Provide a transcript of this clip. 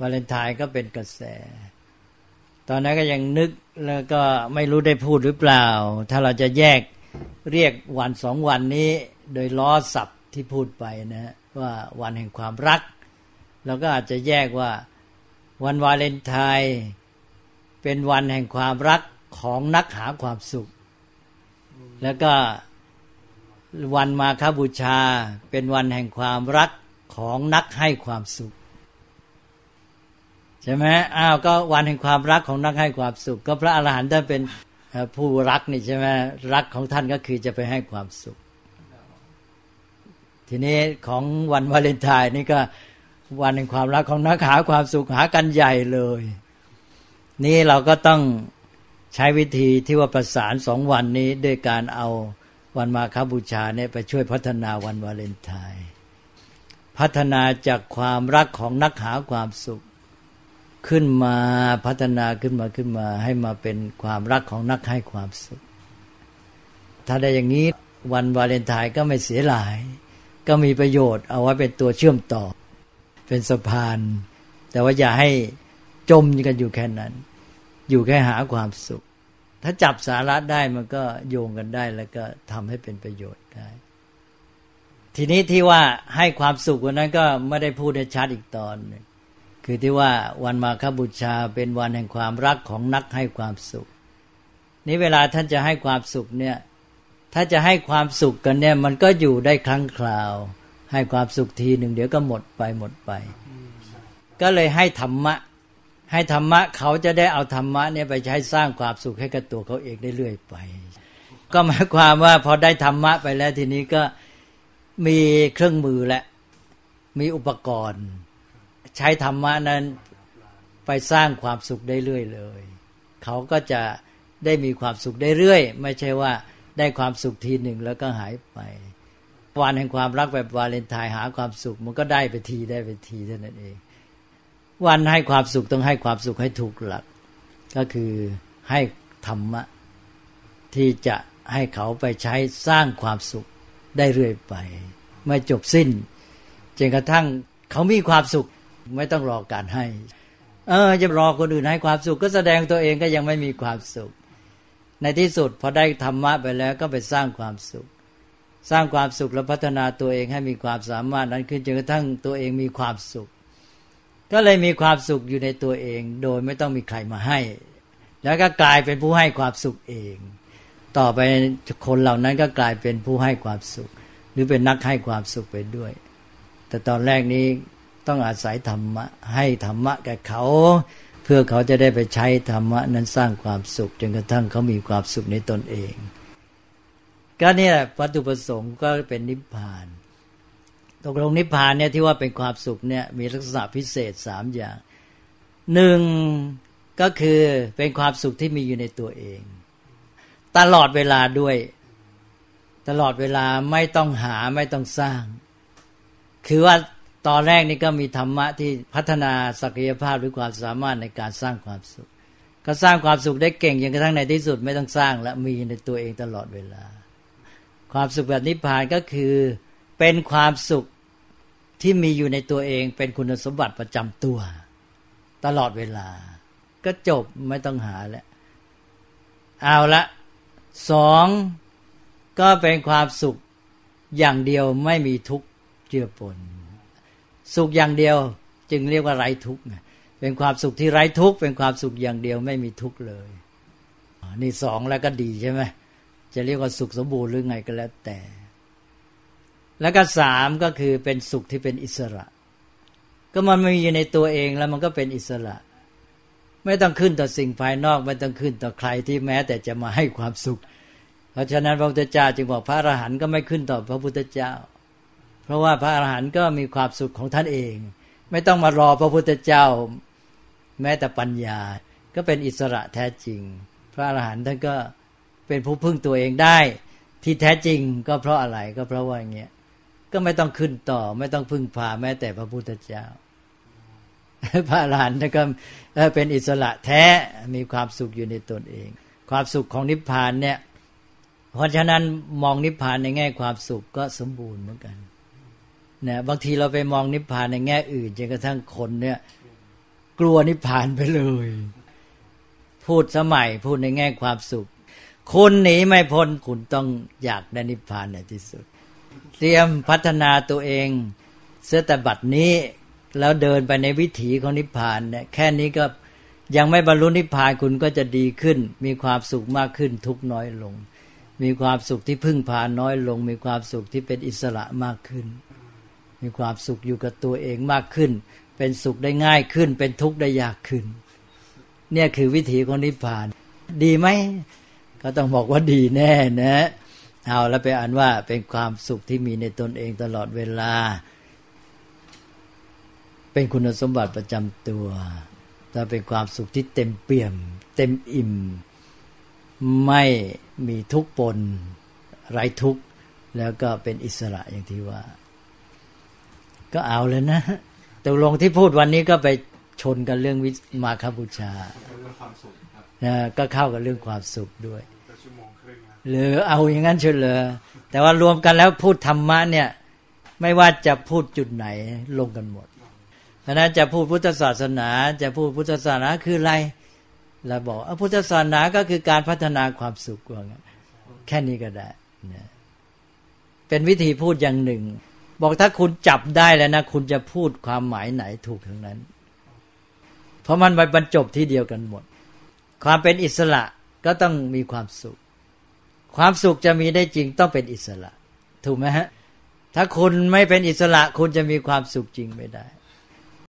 วาเลนไทน์ก็เป็นกระแส ตอนนั้นก็ยังนึกแล้วก็ไม่รู้ได้พูดหรือเปล่า ถ้าเราจะแยกเรียกวันสองวันนี้ โดยล้อศัพท์ที่พูดไปนะว่าวันแห่งความรักเราก็อาจจะแยกว่าวันวาเลนไทน์เป็นวันแห่งความรักของนักหาความสุข แล้วก็วันมาคบูชาเป็นวันแห่งความรักของนักให้ความสุข ใช่ไหมอ้าวก็วันแห่งความรักของนักให้ความสุข ก็พระอาหารหันต์ท่านเป็นผู้รักนี่ใช่ไหมรักของท่านก็คือจะไปให้ความสุข ทีนี้ของวันวาเลนไทน์นี่ก็วันแห่งความรักของนักหาความสุขหากันใหญ่เลย นี่เราก็ต้องใช้วิธีที่ว่าประสานสองวันนี้ด้วยการเอาวันมาคบูชาเนี่ยไปช่วยพัฒนาวันวาเลนไทน์พัฒนาจากความรักของนักหาความสุข ขึ้นมาพัฒนาขึ้นมาขึ้นมาให้มาเป็นความรักของนักให้ความสุข ถ้าได้อย่างนี้วันวาเลนไทน์ก็ไม่เสียหลาย ก็มีประโยชน์เอาไว้เป็นตัวเชื่อมต่อ เป็นสะพาน แต่ว่าอย่าให้จมกันอยู่แค่นั้น อยู่แค่หาความสุข ถ้าจับสาระได้มันก็โยงกันได้แล้วก็ทำให้เป็นประโยชน์ได้ทีนี้ที่ว่าให้ความสุขวันนั้นก็ไม่ได้พูดได้ชัดอีกตอนนึง คือที่ว่าวันมาคบูชาเป็นวันแห่งความรักของนักให้ความสุข นี้เวลาท่านจะให้ความสุขเนี่ยถ้าจะให้ความสุขกันเนี่ยมันก็อยู่ได้ครั้งคราว ให้ความสุขทีหนึ่งเดี๋ยวก็หมดไปหมดไป ก็เลยให้ธรรมะ ให้ธรรมะเขาจะได้เอาธรรมะเนี่ยไปใช้สร้างความสุขให้กับตัวเขาเองได้เรื่อยไป ก็หมายความว่าพอได้ธรรมะไปแล้วทีนี้ก็มีเครื่องมือและมีอุปกรณ์ ใช้ธรรมะนั้นไปสร้างความสุขได้เรื่อยเลย เขาก็จะได้มีความสุขได้เรื่อย ไม่ใช่ว่าได้ความสุขทีหนึ่งแล้วก็หายไป วันแห่งความรักแบบวาเลนไทน์หาความสุข มันก็ได้ไปทีได้ไปทีเท่านั้นเอง วันให้ความสุขต้องให้ความสุขให้ถูกหลัก ก็คือให้ธรรมะที่จะให้เขาไปใช้สร้างความสุขได้เรื่อยไป ไม่จบสิ้นจนกระทั่งเขามีความสุข ไม่ต้องรอการให้ เออจะรอคนอื่นให้ความสุขก็แสดงตัวเองก็ยังไม่มีความสุข ในที่สุดพอได้ธรรมะไปแล้วก็ไปสร้างความสุข สร้างความสุขแล้วพัฒนาตัวเองให้มีความสามารถนั้นขึ้นจนกระทั่งตัวเองมีความสุข ก็เลยมีความสุขอยู่ในตัวเอง โดยไม่ต้องมีใครมาให้ แล้วก็กลายเป็นผู้ให้ความสุขเอง ต่อไปคนเหล่านั้นก็กลายเป็นผู้ให้ความสุข หรือเป็นนักให้ความสุขไปด้วย แต่ตอนแรกนี้ ต้องอาศัยธรรมะ ให้ธรรมะแก่เขา เพื่อเขาจะได้ไปใช้ธรรมะนั้นสร้างความสุขจนกระทั่งเขามีความสุขในตนเอง ก็เนี่ยวัตถุประสงค์ก็เป็นนิพพานตกลงนิพพานเนี่ยที่ว่าเป็นความสุขเนี่ยมีลักษณะพิเศษสามอย่างหนึ่งก็คือเป็นความสุขที่มีอยู่ในตัวเอง ตลอดเวลาด้วย ตลอดเวลาไม่ต้องหาไม่ต้องสร้าง คือว่า ตอนแรกนี่ก็มีธรรมะที่พัฒนาศักยภาพหรือความสามารถในการสร้างความสุข ก็สร้างความสุขได้เก่งจนกระทั่งในที่สุดไม่ต้องสร้างและมีในตัวเองตลอดเวลา ความสุขแบบนิพพานก็คือเป็นความสุขที่มีอยู่ในตัวเองเป็นคุณสมบัติประจำตัว ตลอดเวลา ก็จบไม่ต้องหาแล้วเอาละสองก็เป็นความสุขอย่างเดียวไม่มีทุกข์เจือปน สุขอย่างเดียว จึงเรียกว่าไร้ทุกข์เป็นความสุขที่ไร้ทุกข์เป็นความสุขอย่างเดียวไม่มีทุกข์เลยนี่สองแล้วก็ดีใช่ไหมจะเรียกว่าสุขสมบูรณ์หรือไงก็แล้วแต่ แล้วก็สามก็คือเป็นสุขที่เป็นอิสระ ก็มันมีอยู่ในตัวเองแล้วมันก็เป็นอิสระ ไม่ต้องขึ้นต่อสิ่งภายนอก ไม่ต้องขึ้นต่อใครที่แม้แต่จะมาให้ความสุข เพราะฉะนั้นพระพุทธเจ้าจึงบอกพระอรหันต์ก็ไม่ขึ้นต่อพระพุทธเจ้า ราะว่าพระอรหันต์ก็มีความสุขของท่านเอง ไม่ต้องมารอพระพุทธเจ้า แม้แต่ปัญญา ก็เป็นอิสระแท้จริง พระอรหันต์ท่านก็เป็นผู้พึ่งตัวเองได้ ที่แท้จริงก็เพราะอะไรก็เพราะว่าอย่างเงี้ยก็ไม่ต้องขึ้นต่อ ไม่ต้องพึ่งพาแม้แต่พระพุทธเจ้า พระอรหันต์ก็เป็นอิสระแท้มีความสุขอยู่ในตนเอง ความสุขของนิพพานเนี่ย เพราะฉะนั้นมองนิพพานในแง่ความสุขก็สมบูรณ์เหมือนกัน นะบางทีเราไปมองนิพพานในแง่อื่นจนกระทั่งคนเนี่ย กลัวนิพพานไปเลย พูดสมัยพูดในแง่ความสุข คุณหนีไม่พ้นคุณต้องอยากได้นิพพานในที่สุด เตรียมพัฒนาตัวเองเสื้อแต่บัดนี้แล้วเดินไปในวิถีของนิพพานเนี่ยแค่นี้ก็ยังไม่บรรลุนิพพานคุณก็จะดีขึ้น มีความสุขมากขึ้นทุกน้อยลง มีความสุขที่พึ่งพาน้อยลง มีความสุขที่เป็นอิสระมากขึ้น มีความสุขอยู่กับตัวเองมากขึ้น เป็นสุขได้ง่ายขึ้น เป็นทุกข์ได้ยากขึ้น เนี่ยคือวิถีของนิพพาน ดีไหมก็ต้องบอกว่าดีแน่นะเอาแล้วไปอ่านว่าเป็นความสุขที่มีในตนเองตลอดเวลา เป็นคุณสมบัติประจำตัวถ้าเป็นความสุขที่เต็มเปี่ยม เต็มอิ่ม ไม่มีทุกปนไร้ทุกแล้วก็เป็นอิสระอย่างที่ว่า ก็เอาเลยนะตกลงที่พูดวันนี้ก็ไปชนกันเรื่องวิมาคบูชานะก็เข้ากับเรื่องความสุขด้วยหรือเอาอย่างนั้นเฉลยแต่ว่ารวมกันแล้วพูดธรรมะเนี่ย ไม่ว่าจะพูดจุดไหนลงกันหมดเพราะนั้นจะพูดพุทธศาสนา จะพูดพุทธศาสนาคืออะไรเราบอกอพุทธศาสนาก็คือการพัฒนาความสุขว่างั้นแค่นี้ก็ได้นะเป็นวิธีพูดอย่างหนึ่ง บอกถ้าคุณจับได้แล้วนะ คุณจะพูดความหมายไหนถูกทั้งนั้น เพราะมันไปบรรจบที่เดียวกันหมด ความเป็นอิสระก็ต้องมีความสุข ความสุขจะมีได้จริงต้องเป็นอิสระ ถูกไหมฮะ ถ้าคุณไม่เป็นอิสระคุณจะมีความสุขจริงไม่ได้